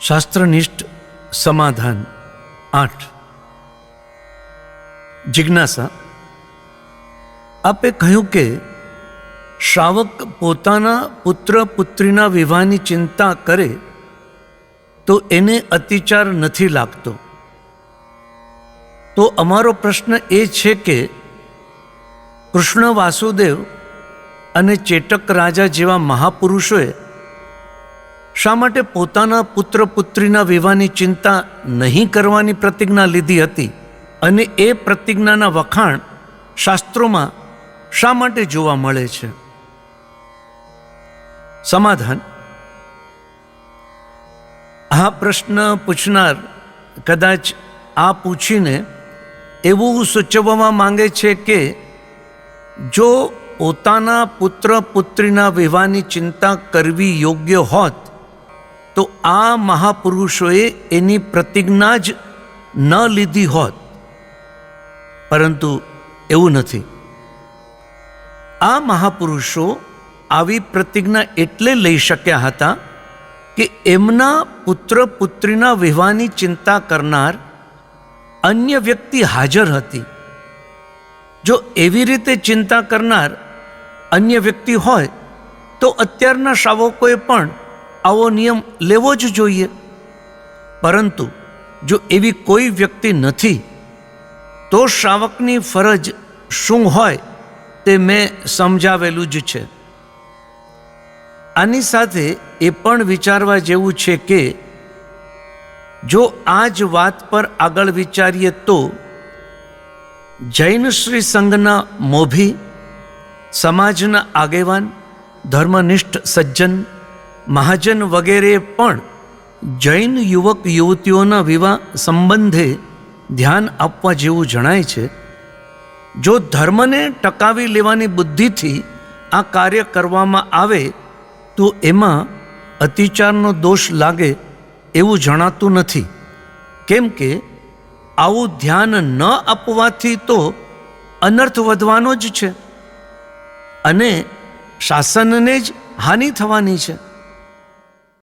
શાસ્ત્રનિષ્ઠ સમાધાન આઠ. જિજ્ઞાસા. આપે કહ્યું કે શ્રાવક પોતાના પુત્ર પુત્રીના વિવાહની ચિંતા કરે તો એને અતિચાર નથી લાગતો. તો અમારો પ્રશ્ન એ છે કે કૃષ્ણ વાસુદેવ અને ચેટક રાજા જેવા મહાપુરુષોએ શા માટે પોતાના પુત્ર પુત્રીના વિવાહની ચિંતા નહીં કરવાની પ્રતિજ્ઞા લીધી હતી? અને એ પ્રતિજ્ઞાના વખાણ શાસ્ત્રોમાં શા માટે જોવા મળે છે? સમાધાન. આ પ્રશ્ન પૂછનાર કદાચ આ પૂછીને એવું સૂચવવા માંગે છે કે જો પોતાના પુત્ર પુત્રીના વિવાહની ચિંતા કરવી યોગ્ય હોત તો આ મહાપુરુષોએ એની પ્રતિજ્ઞા જ ન લીધી હોત. પરંતુ એવું નથી. આ મહાપુરુષો આવી પ્રતિજ્ઞા એટલે લઈ શક્યા હતા કે એમના પુત્ર પુત્રીના વિવાહની ચિંતા કરનાર અન્ય વ્યક્તિ હાજર હતી. જો એવી રીતે ચિંતા કરનાર અન્ય વ્યક્તિ હોય તો અત્યારના શ્રાવકોએ પણ આવો નિયમ લેવો જ જોઈએ. પરંતુ જો એવી કોઈ વ્યક્તિ નથી, તો શ્રાવકની ફરજ શું હોય તે મેં સમજાવેલું જ છે. આની સાથે એ પણ વિચારવા જેવું છે કે, જો આ જ વાત પર આગળ વિચારીએ તો, જૈન શ્રી સંઘના મોભી, સમાજના આગેવાન, ધર્મનિષ્ઠ સજ્જન મહાજન વગેરે પણ જૈન યુવક યુવતીઓના વિવાહ સંબંધે ધ્યાન આપવા જેવું જણાય છે. જો ધર્મને ટકાવી લેવાની બુદ્ધિથી આ કાર્ય કરવામાં આવે, તો એમાં અતિચારનો દોષ લાગે એવું જણાતું નથી. કેમ કે આવું ધ્યાન ન આપવાથી તો અનર્થ વધવાનો જ છે અને શાસનને જ હાનિ થવાની છે.